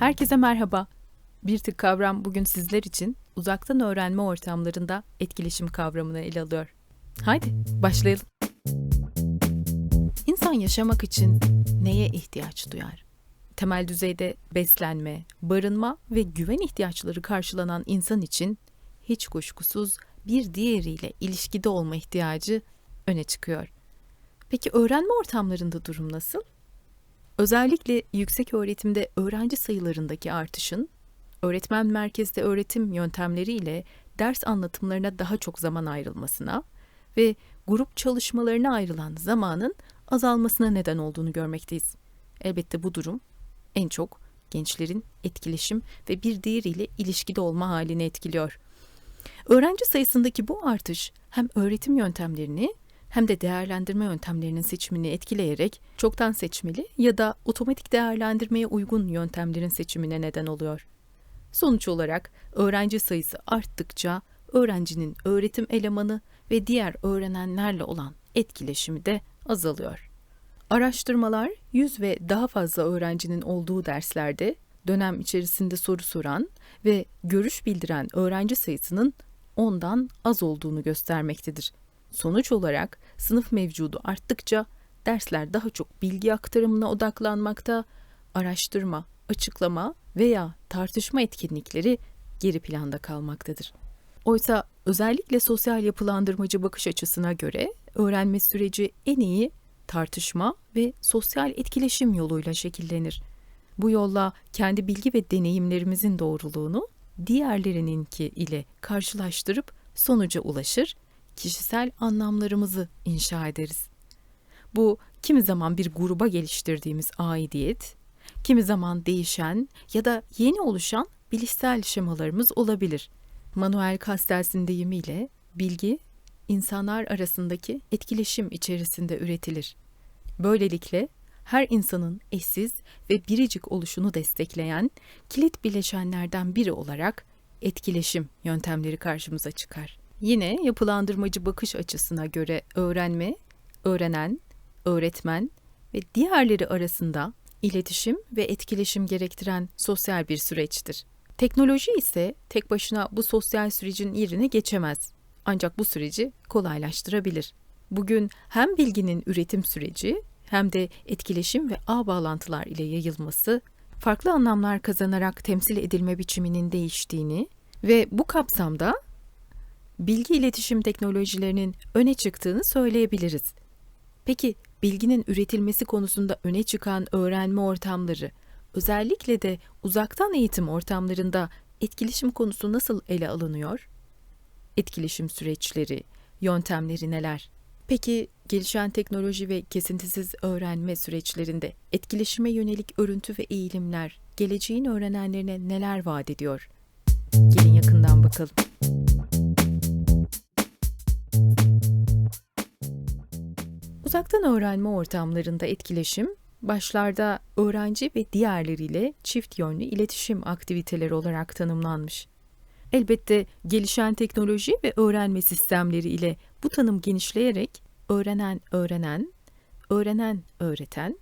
Herkese merhaba. Bir tık kavram bugün sizler için uzaktan öğrenme ortamlarında etkileşim kavramını ele alıyor. Haydi başlayalım. İnsan yaşamak için neye ihtiyaç duyar? Temel düzeyde beslenme, barınma ve güven ihtiyaçları karşılanan insan için hiç kuşkusuz bir diğeriyle ilişkide olma ihtiyacı öne çıkıyor. Peki öğrenme ortamlarında durum nasıl? Özellikle yüksek öğretimde öğrenci sayılarındaki artışın, öğretmen merkezde öğretim yöntemleriyle ders anlatımlarına daha çok zaman ayrılmasına ve grup çalışmalarına ayrılan zamanın azalmasına neden olduğunu görmekteyiz. Elbette bu durum en çok gençlerin etkileşim ve bir diğeriyle ilişkide olma halini etkiliyor. Öğrenci sayısındaki bu artış hem öğretim yöntemlerini hem de değerlendirme yöntemlerinin seçimini etkileyerek çoktan seçmeli ya da otomatik değerlendirmeye uygun yöntemlerin seçimine neden oluyor. Sonuç olarak öğrenci sayısı arttıkça öğrencinin öğretim elemanı ve diğer öğrenenlerle olan etkileşimi de azalıyor. Araştırmalar 100 ve daha fazla öğrencinin olduğu derslerde dönem içerisinde soru soran ve görüş bildiren öğrenci sayısının ondan az olduğunu göstermektedir. Sonuç olarak sınıf mevcudu arttıkça dersler daha çok bilgi aktarımına odaklanmakta, araştırma, açıklama veya tartışma etkinlikleri geri planda kalmaktadır. Oysa özellikle sosyal yapılandırmacı bakış açısına göre öğrenme süreci en iyi tartışma ve sosyal etkileşim yoluyla şekillenir. Bu yolla kendi bilgi ve deneyimlerimizin doğruluğunu diğerlerininki ile karşılaştırıp sonuca ulaşır kişisel anlamlarımızı inşa ederiz. Bu kimi zaman bir gruba geliştirdiğimiz aidiyet, kimi zaman değişen ya da yeni oluşan bilişsel şemalarımız olabilir. Manuel Castells'in deyimiyle bilgi insanlar arasındaki etkileşim içerisinde üretilir. Böylelikle her insanın eşsiz ve biricik oluşunu destekleyen kilit bileşenlerden biri olarak etkileşim yöntemleri karşımıza çıkar. Yine yapılandırmacı bakış açısına göre öğrenme, öğrenen, öğretmen ve diğerleri arasında iletişim ve etkileşim gerektiren sosyal bir süreçtir. Teknoloji ise tek başına bu sosyal sürecin yerine geçemez. Ancak bu süreci kolaylaştırabilir. Bugün hem bilginin üretim süreci hem de etkileşim ve ağ bağlantılar ile yayılması farklı anlamlar kazanarak temsil edilme biçiminin değiştiğini ve bu kapsamda bilgi iletişim teknolojilerinin öne çıktığını söyleyebiliriz. Peki bilginin üretilmesi konusunda öne çıkan öğrenme ortamları, özellikle de uzaktan eğitim ortamlarında etkileşim konusu nasıl ele alınıyor? Etkileşim süreçleri, yöntemleri neler? Peki gelişen teknoloji ve kesintisiz öğrenme süreçlerinde etkileşime yönelik örüntü ve eğilimler geleceğin öğrenenlerine neler vaat ediyor? Gelin yakından bakalım. Uzaktan öğrenme ortamlarında etkileşim, başlarda öğrenci ve diğerleriyle çift yönlü iletişim aktiviteleri olarak tanımlanmış. Elbette gelişen teknoloji ve öğrenme sistemleri ile bu tanım genişleyerek öğrenen öğrenen, öğrenen öğreten,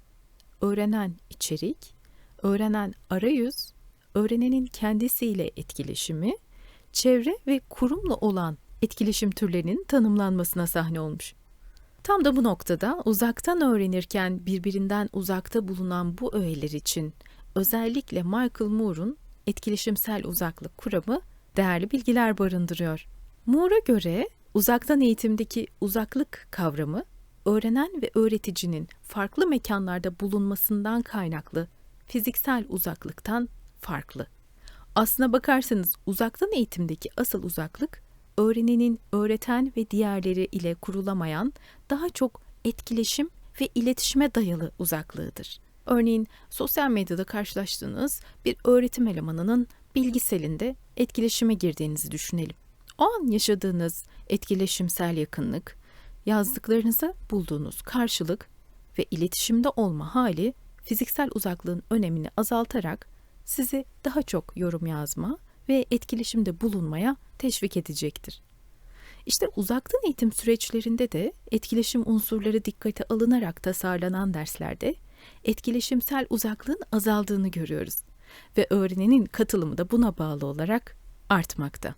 öğrenen içerik, öğrenen arayüz, öğrenenin kendisiyle etkileşimi, çevre ve kurumla olan etkileşim türlerinin tanımlanmasına sahne olmuş. Tam da bu noktada uzaktan öğrenirken birbirinden uzakta bulunan bu öğeler için özellikle Michael Moore'un etkileşimsel uzaklık kuramı değerli bilgiler barındırıyor. Moore'a göre uzaktan eğitimdeki uzaklık kavramı öğrenen ve öğreticinin farklı mekanlarda bulunmasından kaynaklı fiziksel uzaklıktan farklı. Aslına bakarsanız uzaktan eğitimdeki asıl uzaklık öğrenenin öğreten ve diğerleri ile kurulamayan daha çok etkileşim ve iletişime dayalı uzaklığıdır. Örneğin sosyal medyada karşılaştığınız bir öğretim elemanının bilgiselinde etkileşime girdiğinizi düşünelim. O an yaşadığınız etkileşimsel yakınlık, yazdıklarınıza bulduğunuz karşılık ve iletişimde olma hali fiziksel uzaklığın önemini azaltarak sizi daha çok yorum yazma ve etkileşimde bulunmaya teşvik edecektir. İşte uzaktan eğitim süreçlerinde de etkileşim unsurları dikkate alınarak tasarlanan derslerde etkileşimsel uzaklığın azaldığını görüyoruz. ve öğrenenin katılımı da buna bağlı olarak artmakta.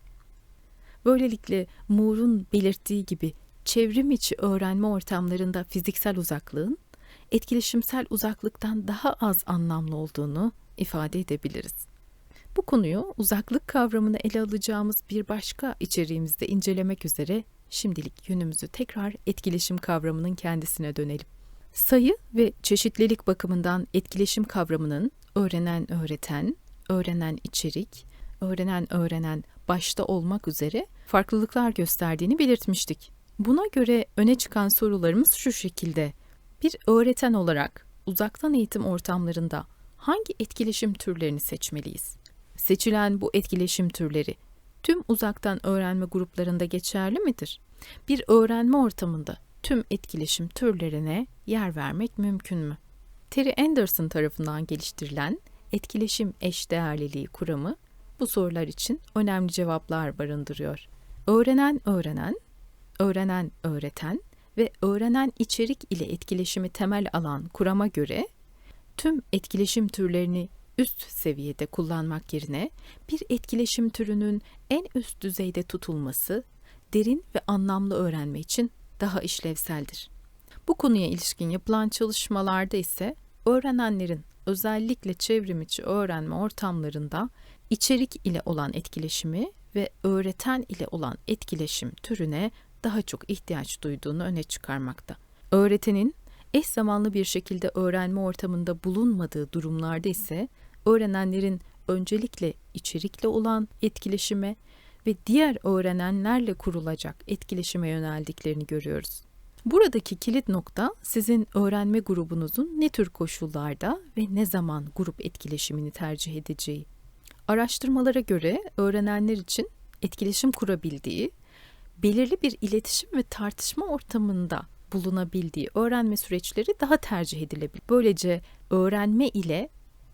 Böylelikle Moore'un belirttiği gibi çevrim içi öğrenme ortamlarında fiziksel uzaklığın etkileşimsel uzaklıktan daha az anlamlı olduğunu ifade edebiliriz. Bu konuyu uzaklık kavramını ele alacağımız bir başka içeriğimizde incelemek üzere şimdilik yönümüzü tekrar etkileşim kavramının kendisine dönelim. Sayı ve çeşitlilik bakımından etkileşim kavramının öğrenen öğreten, öğrenen içerik, öğrenen öğrenen başta olmak üzere farklılıklar gösterdiğini belirtmiştik. Buna göre öne çıkan sorularımız şu şekilde. Bir öğreten olarak uzaktan eğitim ortamlarında hangi etkileşim türlerini seçmeliyiz? Seçilen bu etkileşim türleri tüm uzaktan öğrenme gruplarında geçerli midir? Bir öğrenme ortamında tüm etkileşim türlerine yer vermek mümkün mü? Terry Anderson tarafından geliştirilen etkileşim eşdeğerliliği kuramı bu sorular için önemli cevaplar barındırıyor. Öğrenen öğrenen, öğrenen öğreten ve öğrenen içerik ile etkileşimi temel alan kurama göre tüm etkileşim türlerini üst seviyede kullanmak yerine bir etkileşim türünün en üst düzeyde tutulması derin ve anlamlı öğrenme için daha işlevseldir. Bu konuya ilişkin yapılan çalışmalarda ise öğrenenlerin özellikle çevrim içi öğrenme ortamlarında içerik ile olan etkileşimi ve öğreten ile olan etkileşim türüne daha çok ihtiyaç duyduğunu öne çıkarmakta. Öğretenin eş zamanlı bir şekilde öğrenme ortamında bulunmadığı durumlarda ise öğrenenlerin öncelikle içerikle olan etkileşime ve diğer öğrenenlerle kurulacak etkileşime yöneldiklerini görüyoruz. Buradaki kilit nokta sizin öğrenme grubunuzun ne tür koşullarda ve ne zaman grup etkileşimini tercih edeceği. Araştırmalara göre öğrenenler için etkileşim kurabildiği, belirli bir iletişim ve tartışma ortamında bulunabildiği öğrenme süreçleri daha tercih edilebilir. Böylece öğrenme ile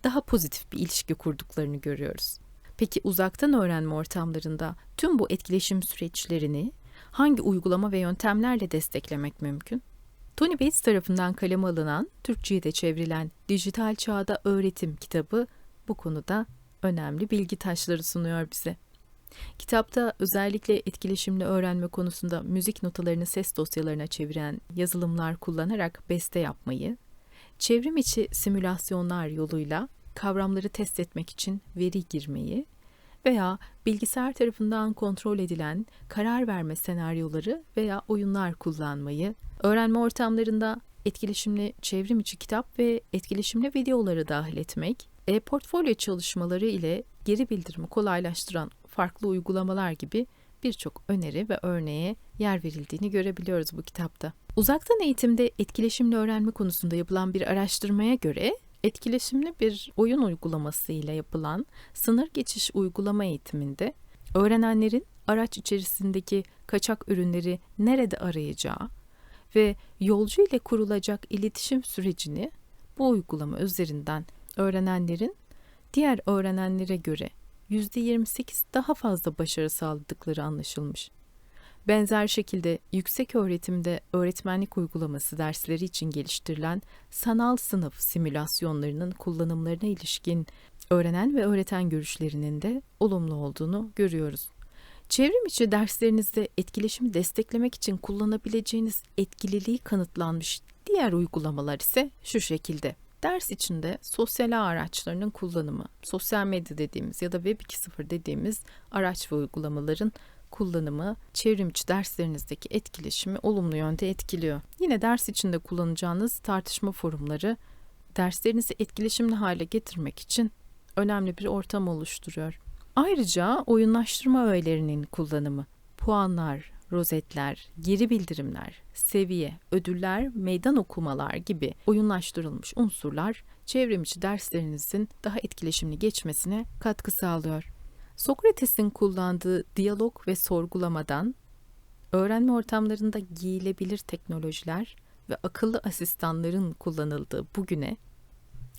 daha pozitif bir ilişki kurduklarını görüyoruz. Peki uzaktan öğrenme ortamlarında tüm bu etkileşim süreçlerini hangi uygulama ve yöntemlerle desteklemek mümkün? Tony Bates tarafından kaleme alınan, Türkçe'ye de çevrilen Dijital Çağda Öğretim kitabı bu konuda önemli bilgi taşları sunuyor bize. Kitapta özellikle etkileşimli öğrenme konusunda müzik notalarını ses dosyalarına çeviren yazılımlar kullanarak beste yapmayı, çevrim içi simülasyonlar yoluyla kavramları test etmek için veri girmeyi veya bilgisayar tarafından kontrol edilen karar verme senaryoları veya oyunlar kullanmayı, öğrenme ortamlarında etkileşimli çevrim içi kitap ve etkileşimli videoları dahil etmek, e-portfolyo çalışmaları ile geri bildirimi kolaylaştıran farklı uygulamalar gibi birçok öneri ve örneğe yer verildiğini görebiliyoruz bu kitapta. Uzaktan eğitimde etkileşimli öğrenme konusunda yapılan bir araştırmaya göre etkileşimli bir oyun uygulaması ile yapılan sınır geçiş uygulama eğitiminde öğrenenlerin araç içerisindeki kaçak ürünleri nerede arayacağı ve yolcu ile kurulacak iletişim sürecini bu uygulama üzerinden öğrenenlerin diğer öğrenenlere göre %28 daha fazla başarı sağladıkları anlaşılmış. Benzer şekilde yüksek öğretimde öğretmenlik uygulaması dersleri için geliştirilen sanal sınıf simülasyonlarının kullanımlarına ilişkin öğrenen ve öğreten görüşlerinin de olumlu olduğunu görüyoruz. Çevrim içi derslerinizde etkileşimi desteklemek için kullanabileceğiniz etkililiği kanıtlanmış diğer uygulamalar ise şu şekilde. Ders içinde sosyal ağ araçlarının kullanımı, sosyal medya dediğimiz ya da Web 2.0 dediğimiz araç ve uygulamaların kullanımı çevrimçi derslerinizdeki etkileşimi olumlu yönde etkiliyor. Yine ders içinde kullanacağınız tartışma forumları derslerinizi etkileşimli hale getirmek için önemli bir ortam oluşturuyor. Ayrıca oyunlaştırma öğelerinin kullanımı, puanlar, rozetler, geri bildirimler, seviye, ödüller, meydan okumalar gibi oyunlaştırılmış unsurlar çevrimiçi derslerinizin daha etkileşimli geçmesine katkı sağlıyor. Sokrates'in kullandığı diyalog ve sorgulamadan öğrenme ortamlarında giyilebilir teknolojiler ve akıllı asistanların kullanıldığı bugüne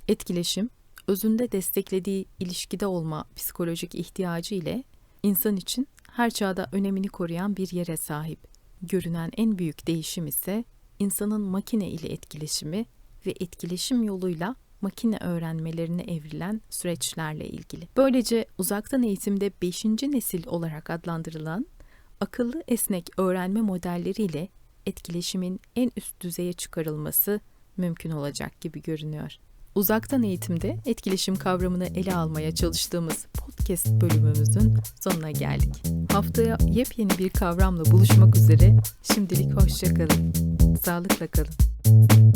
etkileşim, özünde desteklediği ilişkide olma psikolojik ihtiyacı ile insan için her çağda önemini koruyan bir yere sahip. Görünen en büyük değişim ise insanın makine ile etkileşimi ve etkileşim yoluyla makine öğrenmelerine evrilen süreçlerle ilgili. Böylece uzaktan eğitimde 5. nesil olarak adlandırılan akıllı esnek öğrenme modelleriyle etkileşimin en üst düzeye çıkarılması mümkün olacak gibi görünüyor. Uzaktan eğitimde etkileşim kavramını ele almaya çalıştığımız podcast bölümümüzün sonuna geldik. Haftaya yepyeni bir kavramla buluşmak üzere. Şimdilik hoşçakalın. Sağlıkla kalın.